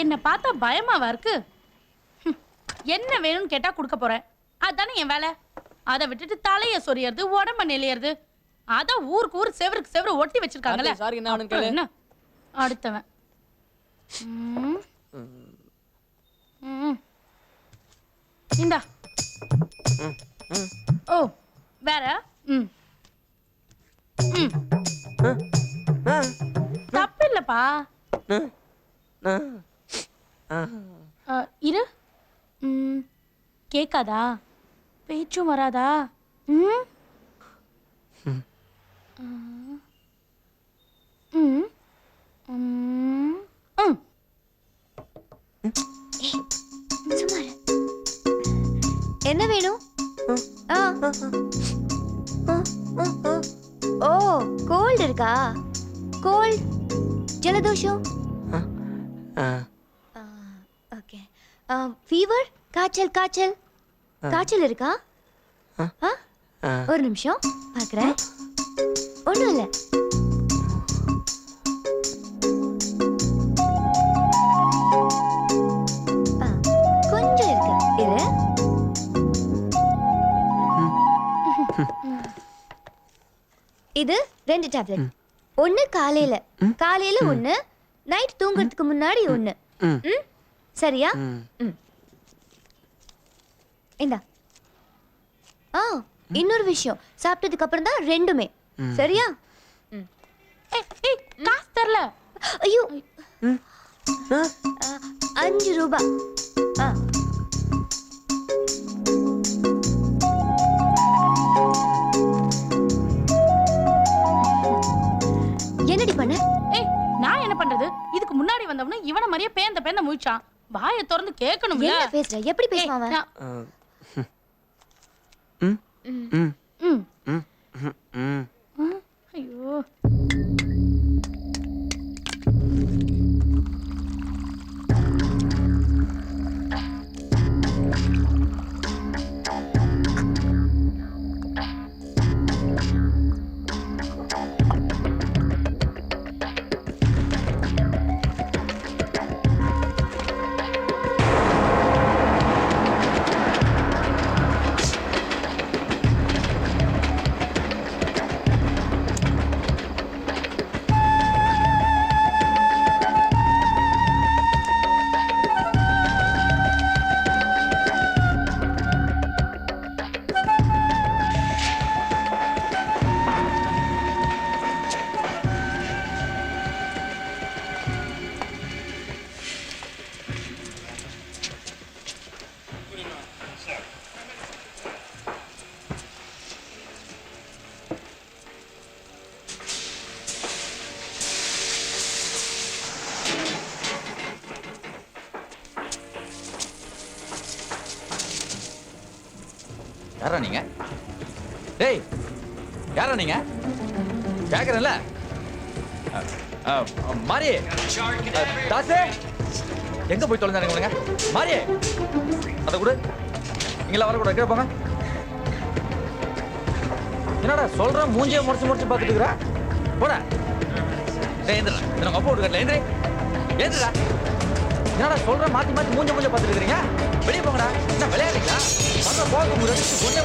என்ன பார்த்தா பயமாவா இருக்கு? என்ன வேணும்னு கேட்டா கொடுக்க போறேன். அதானே என் வேலை? அதை விட்டுட்டு தலைய சொரியறது உடம்ப நெளியறது. அதான் ஊருக்கு ஊர் செவருக்கு செவரு ஒட்டி வச்சிருக்காங்கல்ல. சாரி என்ன அடுத்தவன். ம். ம். இந்தா. ஓ வேற? ம். ம். தப்பு இல்லப்பா இரு. ம் கேட்காதா பேச்சும் வராதா? ம்? ஆ. ம். ம். என்ன வேணும்? ஆ. ஓ கோல்டு இருக்கா? கோல்ட்? ஜலதோஷம்? ஓகே ஃபீவர் காய்ச்சல் காய்ச்சல். காய்ச்சல் இருக்கா? ஆ? ஒரு நிமிஷம் பார்க்குறேன். ஒன்றும் இல்லை. கொஞ்சம் இருக்கு. இரு. இது ரெண்டு டேப்லெட் ஒன்னு காலையில. காலையில ஒன்னு நைட் தூங்குறதுக்கு முன்னாடி ஒன்னு ம்? சரியா? ம். இந்தா. ஆ இன்னொரு விஷயம். சாப்பிட்டதுக்கு அப்புறம் தான் ரெண்டுமே. சரியா? காசு தரல. ஐயோ. ஆ, அஞ்சு ரூபாய் ஆ. என்னடி பண்ண? ஏய் நான் என்ன பண்றது? இதுக்கு முன்னாடி வந்தவனும் இவன மாதிரியே பேந்த பேந்த முழிச்சான். வாயை திறந்து கேட்கணும்ல என்ன பேசுற? எப்படி பேசுவான் அவன்? ம். ம். ம். ம், ஐயோ. யாரா நீங்க? டேய் யாரா நீங்க? கேக்குறேன்ல. அ, அ, மாரி தாசு எங்க போய் தொலைஞ்சானுங்க இவனுங்க? மாரி அதை கூட. இங்கெல்லாம் வரக்கூடாது. கீழே போங்க. என்னடா சொல்றேன் மூஞ்சியை முறைச்சு முறைச்சு பார்த்துட்டு இருக்கிற? போட. டேய் எந்திரா அப்பா வீட்டுக்கட்டில எந்திரி. எந்திரா என்னடா சொல்றேன் மாத்தி மாத்தி மூஞ்ச மூஞ்ச பார்த்துட்டு இருக்கிறீங்க? வெளியே போங்கடா. என்ன விளையா போக முடியாது கொண்டே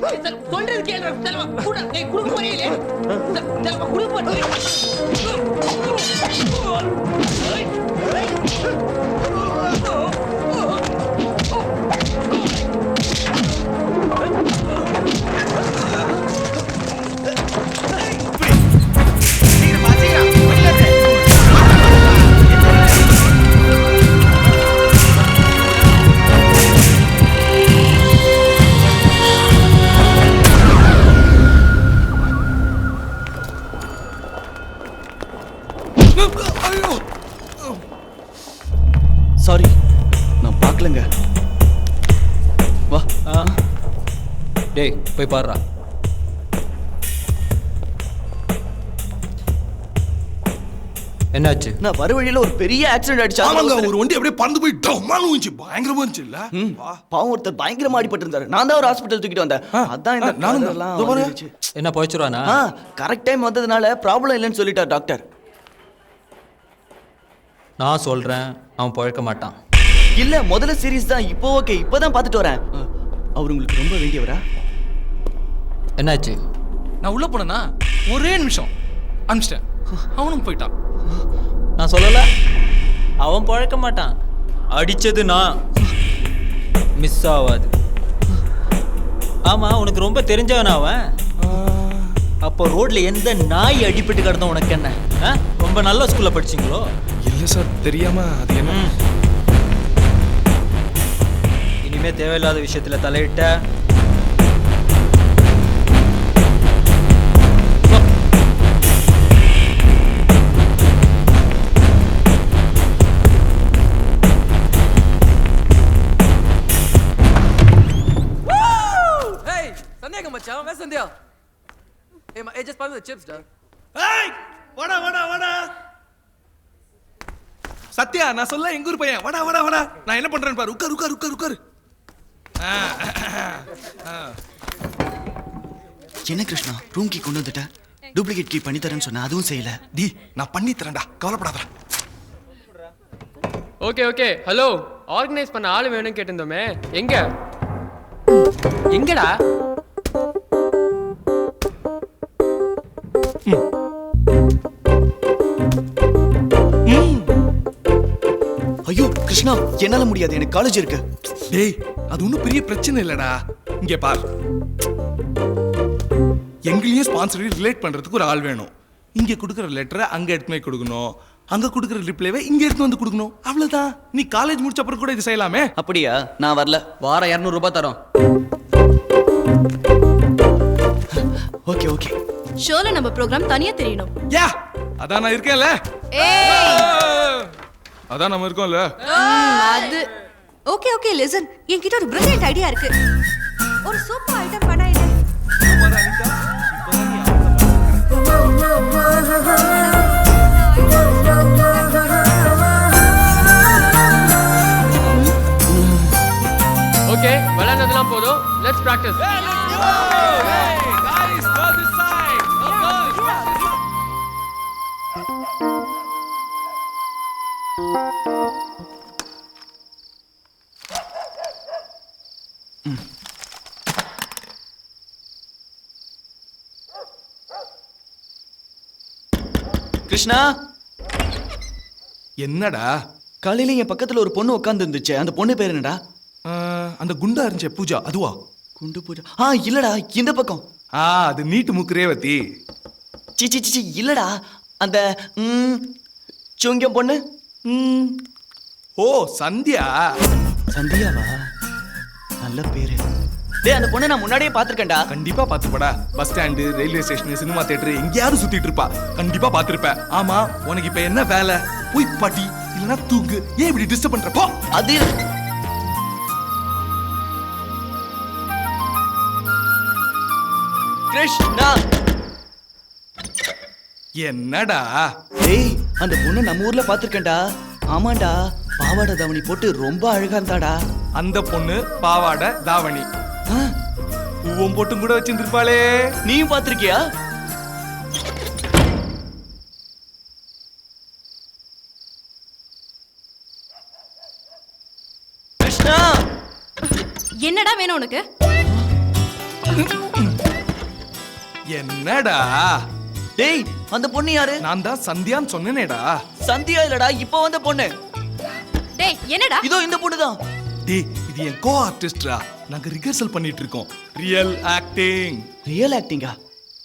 சொல்றது கேள்ற செல்வா கூட. ஏய் குடுக்க போறீங்களே டேய் போய் பாருடா. என்னாச்சு? நான் வர வழியில ஒரு பெரிய ஆக்சிடென்ட் ஆயிடுச்சு ஆமாங்க ஒரு வண்டி அப்படியே பறந்து போய் டம்மான்னு வந்துச்சு பயங்கரமா இருந்துச்சு இல்ல. பாவம் ஒருத்தர் பயங்கரமா அடிபட்டு இருந்தாரு நான் தான் ஒரு ஹாஸ்பிட்டல் தூக்கிட்டு வந்தேன். அதான் இந்த நானும். என்ன போயிச்சுருவானா ஆ கரெக்ட் டைம் வந்ததுனால ப்ராப்ளம் இல்லைன்னு சொல்லிட்டார் டாக்டர் நான் சொல்றேன் அவன் பழக்க மாட்டான். இல்ல முதல்ல சீரியஸ் தான். இப்போ ஓகே. இப்போதான் பார்த்துட்டு வரேன். அவர் உங்களுக்கு ரொம்ப வேண்டியவரா? என்னாச்சு? நான் உள்ள போனேனா? ஒரே நிமிஷம். அனுப்பிச்சிட்டேன். அவனும் போயிட்டான். நான் சொல்லல. அவன் பழக்க மாட்டான். அடிச்சது நான். மிஸ் ஆகாது ஆமா உனக்கு ரொம்ப தெரிஞ்சவன் அவன். அப்போ ரோட்ல எந்த நாய் அடிபட்டு கிடந்தோம் உனக்கு என்ன? ரொம்ப நல்ல ஸ்கூல்ல படிச்சீங்களோ? இல்ல சார் தெரியாம அது என்ன. இனிமே தேவையில்லாத விஷயத்துல தலையிட்ட Me the chips, dog. ஏய் வாடா வாடா வாடா. சத்யா நான் சொல்ல எங்க ஊர் பையன்? வாடா வாடா வாடா. நான் என்ன பண்றேன்னு பாரு. உட்கார் உட்கார் உட்கார் உட்கார். ஆ, ஆ. என்ன கிருஷ்ணா ரூம் கீ கொண்டு வந்துட்டேன் டூப்ளிகேட் கீ பண்ணி தரேன்னு சொன்னேன் அதுவும் செய்யல. டி நான் பண்ணி தரேன்டா. கவலைப்படாத. Okay okay. ஹலோ ஆர்கனைஸ் பண்ண ஆளு வேணும்னு கேட்டிருந்தோமே. எங்க? எங்கடா? கிருஷ்ணா என்னால முடியாது. எனக்கு காலேஜ் இருக்கு. டேய் அது ஒன்றும் பெரிய பிரச்சனை இல்லடா. இங்கே பார். எங்களையும் ஸ்பான்சரை ரிலேட் பண்றதுக்கு ஒரு ஆள் வேணும். இங்க கொடுக்குற லெட்டரை அங்க எடுத்து போய் கொடுக்கணும். அங்க கொடுக்குற ரிப்ளைவை இங்க எடுத்து வந்து கொடுக்கணும். அவ்வளவுதான். நீ காலேஜ் முடிச்ச அப்புறம் கூட இது செய்யலாமே? அப்படியா? நான் வரல. வாரம் இரநூறுபா தரோம். ஓகே ஓகே ஷோல நம்ம ப்ரோக்ராம் தனியா தெரியணும். யா அதான் நான் இருக்கேன்ல. அதான் நம்ம இருக்கோம்ல. அது. ஓகே ஓகே லிசன் என்கிட்ட ஒரு பிரில்லியன்ட் ஐடியா இருக்கு. ஒரு சூப்பர் ஐட்டம் பண்ணா ஓகே விளையாண்டதெல்லாம் போதும். Let's practice Krishna? என்னடா? காலையில என் பக்கத்துல ஒரு பொண்ணு உட்கார்ந்து இருந்துச்சு அந்த பொண்ணு பேர் என்னடா? அந்த குண்டா இருந்துச்சே பூஜா. அதுவா? குண்டு பூஜா. ஆ இல்லடா. இந்த பக்கம். ஆ அது நீட்டு முக்கு ரேவதி சி சி சி, இல்லடா. அந்த ம், சுங்கம் பொண்ணு? ஓ சந்தியா? சந்தியாவா? நல்ல பேரு. டேய் அந்த பொண்ணை நான் முன்னாடியே பார்த்திருக்கேன்டா. கண்டிப்பா பாத்துப்படா bus stand railway station cinema theatre எங்கேயாவது சுத்திட்டு இருப்பா. கண்டிப்பா பாத்திருப்ப ஆமா உனக்கு இப்ப என்ன வேலை? போய் படி இல்லனா தூங்கு. ஏன் இப்படி டிஸ்டர்ப் பண்ற? போ. அது கிருஷ்ணா. என்னடா? டேய் அந்த பொண்ணை நம்ம ஊர்ல பார்த்திருக்கேன்டா ஆமாண்டா பாவாடை தாவணி போட்டு ரொம்ப அழகா இருந்தாடா. அந்த பொண்ணு பாவாடை தாவணி. பூவம் போட்டும் கூட வச்சிருந்திருப்பாளே. நீயும் பார்த்திருக்கியா கிருஷ்ணா! என்னடா வேணும் உனக்கு? என்னடா? டேய் அந்த பொண்ணு யாரு? நான் தான் சந்தியான்னு சொன்னேனேடா. சந்தியா இல்லடா இப்போ வந்த பொண்ணு. டேய் என்னடா? இதோ இந்த பொண்ணு தான் டேய் இது என் கோ ஆர்டிஸ்டா நாங்க ரிஹர்சல் பண்ணிட்டு இருக்கோம் ரியல் ஆக்டிங் ரியல் ஆக்டிங்கா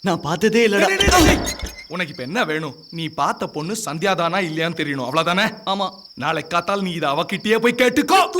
நான் பார்த்ததே இல்லடா. உனக்கு இப்ப என்ன வேணும்? நீ பார்த்த பொண்ணு சந்தியாதானா இல்லையான்னு தெரியணும். அவ்வளவுதானே? ஆமா. நாளை காத்தால் நீ இதை அவகிட்டயே போய் கேட்டுக்கோ.